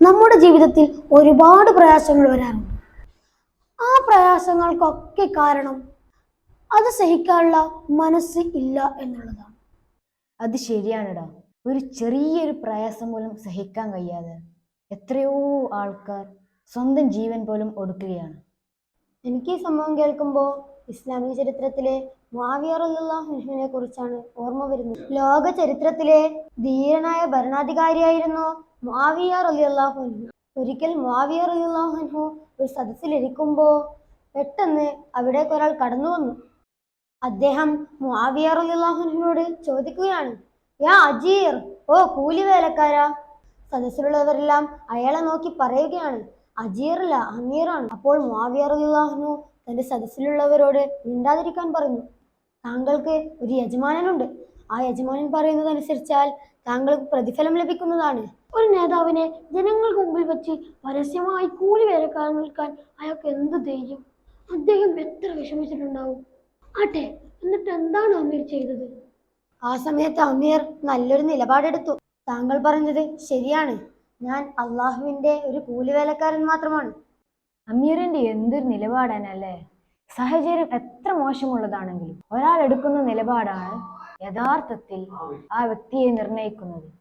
നമ്മുടെ ജീവിതത്തിൽ ഒരുപാട് പ്രയാസങ്ങൾ വരാറുണ്ട്. ആ പ്രയാസങ്ങൾക്കൊക്കെ കാരണം അത് സഹിക്കാനുള്ള മനസ്സ് ഇല്ല എന്നുള്ളതാണ്. അത് ശരിയാണെടാ. ഒരു ചെറിയൊരു പ്രയാസം പോലും സഹിക്കാൻ കഴിയാതെ എത്രയോ ആൾക്കാർ സ്വന്തം ജീവൻ പോലും ഒടുക്കുകയാണ്. എനിക്ക് ഈ സംഭവം കേൾക്കുമ്പോൾ ഇസ്ലാമിക ചരിത്രത്തിലെ മുആവിയറുല്ലാഹുവിനെ കുറിച്ചാണ് ഓർമ്മ വരുന്നത്. ലോക ചരിത്രത്തിലെ ധീരനായ ഭരണാധികാരിയായിരുന്നു മുആവിയ റളിയല്ലാഹു അൻഹു. ഒരിക്കൽ മുആവിയ റളിയല്ലാഹു അൻഹു ഒരു സദസ്സിലിരിക്കുമ്പോൾ പെട്ടെന്ന് അവിടേക്ക് ഒരാൾ കടന്നു വന്നു. അദ്ദേഹം മുആവിയ റളിയല്ലാഹു അൻഹുവിനോട് ചോദിക്കുകയാണ് യാ അജീർ ഓ കൂലി വേലക്കാരാ സദസ്സിലുള്ളവരെല്ലാം അയാളെ നോക്കി പറയുകയാണ് അജീറല്ല അമീറാണ്. അപ്പോൾ മുആവിയ റളിയല്ലാഹു അൻഹു തന്റെ സദസ്സിലുള്ളവരോട് മിണ്ടാതിരിക്കാൻ പറഞ്ഞു. താങ്കൾക്ക് ഒരു യജമാനനുണ്ട്. ആ യജമാനൻ പറയുന്നതനുസരിച്ചാൽ താങ്കൾക്ക് പ്രതിഫലം ലഭിക്കുന്നതാണ്. ഒരു നേതാവിനെ ജനങ്ങൾക്ക് മുമ്പിൽ വെച്ച് പരസ്യമായി കൂലി വേലക്കാരൻ നിൽക്കാൻ അയാൾക്ക് എന്ത് ധൈര്യം? അദ്ദേഹം എത്ര വിഷമിച്ചിട്ടുണ്ടാവും? ആട്ടെ എന്നിട്ട് എന്താണ് അമീർ ചെയ്തത്? ആ സമയത്ത് അമീർ നല്ലൊരു നിലപാടെടുത്തു. താങ്കൾ പറഞ്ഞത് ശരിയാണ്. ഞാൻ അള്ളാഹുവിന്റെ ഒരു കൂലി വേലക്കാരൻ മാത്രമാണ്. അമീറിന്റെ എന്തൊരു നിലപാടാനല്ലേ സാഹചര്യം എത്ര മോശമുള്ളതാണെങ്കിലും ഒരാൾ എടുക്കുന്ന നിലപാടാണ് യഥാർത്ഥത്തിൽ ആ വ്യക്തിയെ നിർണയിക്കുന്നത്.